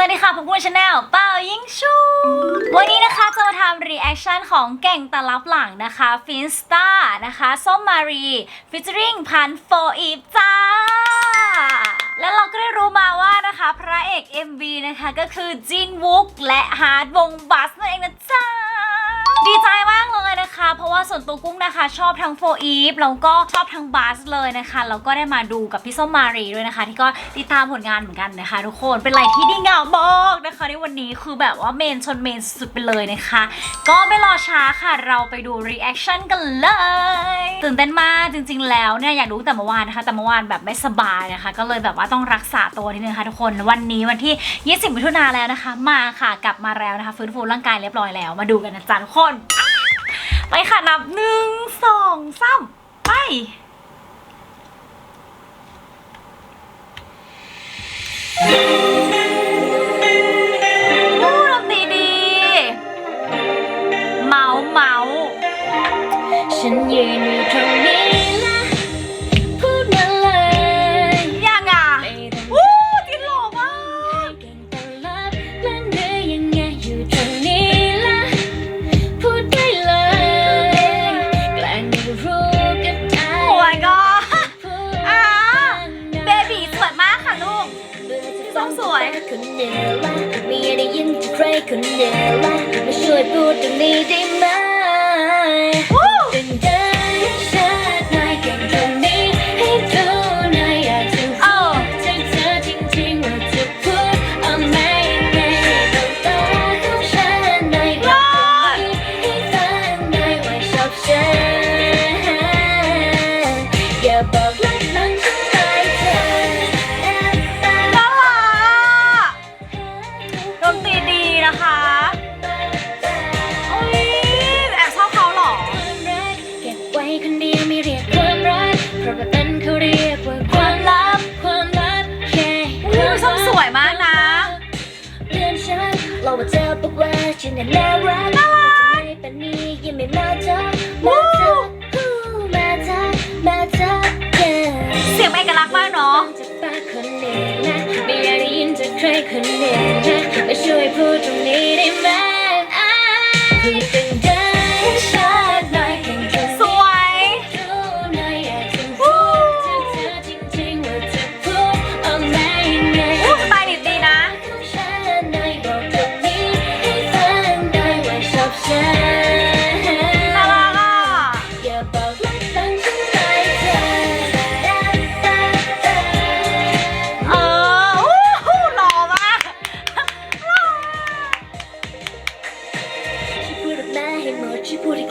สวัสดีค่ะพวกคุณชาแนลเป่ายิงชู วันนี้นะคะจะมาทำรีแอคชั่นของแก่งตะลับหลังนะคะฟินสตาร์นะคะส้มมารีฟิชริงพันโฟอีฟจ้า แล้วเราก็ได้รู้มาว่านะคะพระเอก MV นะคะก็คือจินวุกและฮาร์ดวงบัสนั่นเองนะจ้า ดีใจมากเลยนะคะ เพราะว่าส่วนตัวกุ้งนะคะ ชอบทั้งโฟอีฟแล้วก็ชอบทั้งบัสเลยนะคะแล้วก็ได้มาดูกับพี่ส้มมารีด้วยนะคะ ที่ก็ติดตามผลงานเหมือนกันนะคะ ทุกคนเป็นอะไรที่ดีงามมากนะคะ ในวันนี้คือแบบว่าเมนชนเมนสุดไปเลยนะคะ ก็ไม่รอช้าค่ะเราไปดูรีแอคชั่นกันเลยตื่นเต้นมากจริง ๆ แล้วเนี่ยอยากรู้แต่เมื่อวานนะคะ แต่เมื่อวานแบบไม่สบายนะคะ ก็เลยแบบว่าต้องรักษาตัวนิดนึงค่ะทุกคนวันนี้วันที่ 20มิถุนาแล้วนะคะ มาค่ะกลับมาแล้วนะคะ ฟื้นฟูร่างกายเรียบร้อยแล้ว มาดูกันนะจ๊ะทุกคนไปค่ะนับหนึ่งสองสามไป ครคนเดียวละมาช่วยพูดตรงนี้ได้ไหมเป็นได้ชัดหน่อยเก่งตรงนี้ให้ดูหน่อยอยากจะเอรู้อจากเธอจริงๆว่าจะพูดเอาไหมยังไงต้องตาของฉันหน่อยบอกตรงนี้ให้ฟังหน่อยว่าชอบฉัน ว่า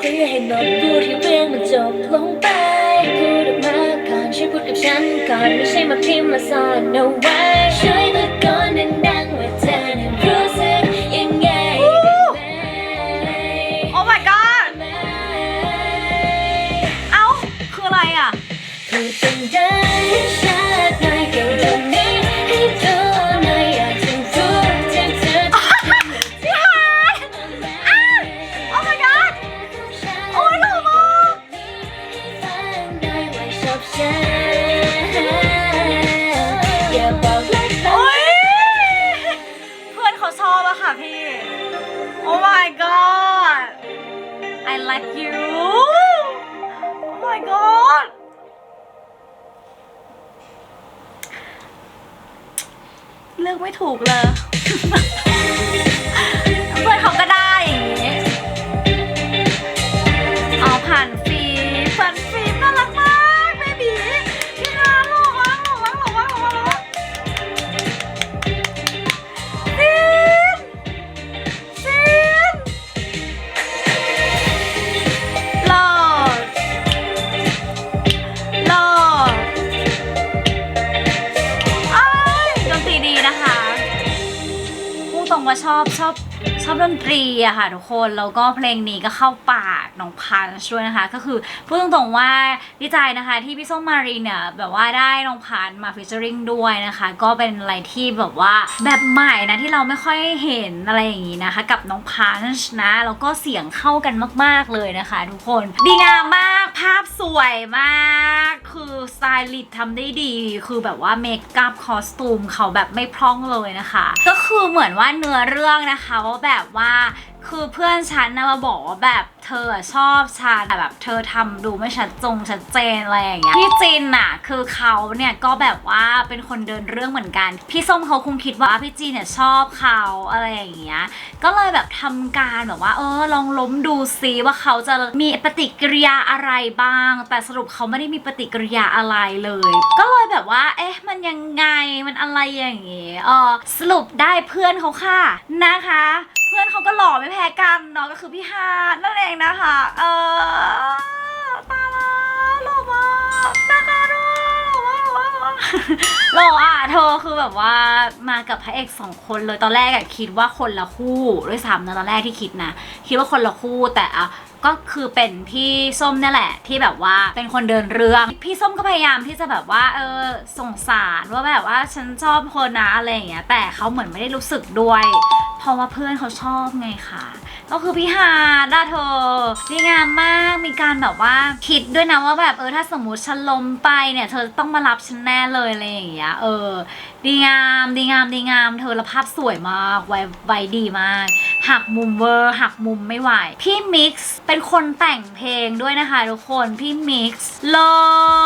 ช่วยพูดให้เคลียร์ให้หมดพูดให้เรื่องมันจบลงไป พูดออกมาก่อนช่วยพูดกับฉันก่อนไม่ใช่มาพิมพ์มาซ่อนเอาไว้ เลือกไม่ถูกเลย ว่าชอบชอบชอบดนตรีอะค่ะทุกคนแล้วก็เพลงนี้ก็เข้าปากน้องพันช์ด้วยนะคะ ก็คือพูดตรงๆว่าดีใจนะคะ ที่พี่ส้มมารีเนี่ยแบบว่าได้น้องพันช์มาฟิชเจอริงด้วยนะคะ ก็เป็นอะไรที่แบบว่าแบบใหม่นะที่เราไม่ค่อยเห็นอะไรอย่างนี้นะคะ กับน้องพันช์นะแล้วก็เสียงเข้ากันมาก ๆเลยนะคะ ทุกคนดีงามมาก ภาพสวยมาก คือสไตลิสต์ทำได้ดี คือแบบว่าเมคอัพคอสตูมเขาแบบไม่พร่องเลยนะคะ ก็คือเหมือนว่าเนื้อเรื่องนะคะว่าแบบว่า คือเพื่อนฉันนะมาบอกว่าแบบเธอชอบฉันแต่แบบเธอทำดูไม่ชัดจงชัดเจนอะไรอย่างเงี้ยพี่จินน่ะคือเขาเนี่ยก็แบบว่าเป็นคนเดินเรื่องเหมือนกัน พี่ส้มเขาคงคิดว่าพี่จีนเนี่ยชอบเขาอะไรอย่างเงี้ยก็เลยแบบทำการแบบว่า เออลองล้มดูซิว่าเขาจะมีปฏิกิริยาอะไรบ้าง แต่สรุปเขาไม่ได้มีปฏิกิริยาอะไรเลย ก็เลยแบบว่า เอ๊ะ มันยังไงมันอะไรอย่างเงี้ยเออสรุปได้เพื่อนเขาค่ะนะคะ พื่อนเขาก็หล่อไม่แพ้กันเนาะก็คือพี่ฮาร์ดนั่นเองนะคะ เออตาลาหล่อมากนะคะหล่อมากหล่อมาหล่ออะเธอคือแบบว่ามากับพระเอกสองคนเลยตอนแรกอะคิดว่าคนละคู่ด้วยซ้ำนะตอนแรกที่คิดนะ คิดว่าคนละคู่แต่อะก็คือเป็นพี่ส้มเนี่ยแหละ ที่แบบว่าเป็นคนเดินเรื่อง พี่ส้มก็พยายามที่จะแบบว่าเออสงสารว่าแบบว่าฉันชอบคนนะอะไรอย่างเงี้ยแต่เขาเหมือนไม่ได้รู้สึกด้วยเพราะว่าเพื่อนเขาชอบไงค่ะ ก็คือพี่ฮาร์ดอะเธอดีงามมากมีการแบบว่าคิดด้วยนะว่าแบบเออถ้าสมมติฉันล้มไปเนี่ยเธอต้องมารับฉันแน่เลยอะไรอย่างเงี้ยเออดีงามดีงามดีงาม เธอละภาพสวยมากไวไวดีมาก หักมุมเวอร์หักมุมไม่ไหว พี่มิกซ์เป็นคนแต่งเพลงด้วยนะคะทุกคนพี่มิกซ์เลิ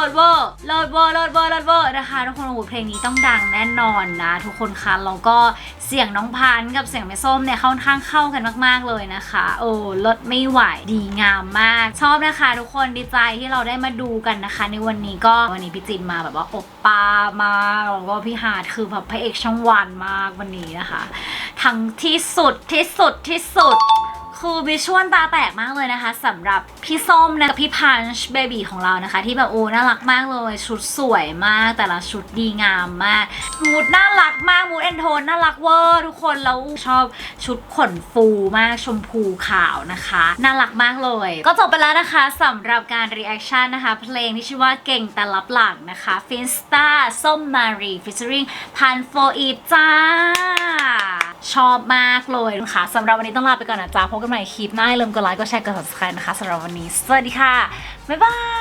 ศเวอร์เลิศเวอร์เลิศเวอร์เลิศเวอร์นะคะทุกคนโอ้โหเพลงนี้ต้องดังแน่นอนนะทุกคนคะแล้วก็เสียงน้องพันกับเสียงแม่ส้มเนี่ยค่อนข้างเข้ากันมากๆเลยนะคะโอ้เลิศไม่ไหวดีงามมาก ชอบนะคะ ทุกคนดีใจที่เราได้มาดูกันนะคะ ในวันนี้ก็วันนี้พี่จินมาแบบว่าอบปามากแล้วก็พี่ฮาดคือแบบพระเอกช่องวันมากวันนี้นะคะ ทั้งที่สุดที่สุดที่สุด คือวิชวลตาแตกมากเลยนะคะสำหรับพี่ส้มนะกับพี่พันช์เบบีของเรานะคะ ที่แบบโอ้น่ารักมากเลย ชุดสวยมาก แต่ละชุดดีงามมากมูดน่ารักมากมูดแอนโทนน่ารักเวอร์ทุกคนแล้วชอบชุดขนฟูมากชมพูขาวนะคะ น่ารักมากเลย ก็จบไปแล้วนะคะสำหรับการรีแอคชั่นนะคะ เพลงที่ชื่อว่าเก่งแต่ลับหลังนะคะฟินสตาส้มมารีฟิชเชอริงพันโฟอีจ้า ชอบมากเลยนะคะสำหรับวันนี้ต้องลาไปก่อนนะจ๊ะพบกันใหม่คลิปหน้าอย่าลืมกดไลค์กดแชร์กด subscribe นะคะสำหรับวันนี้ สวัสดีค่ะ บ๊ายบาย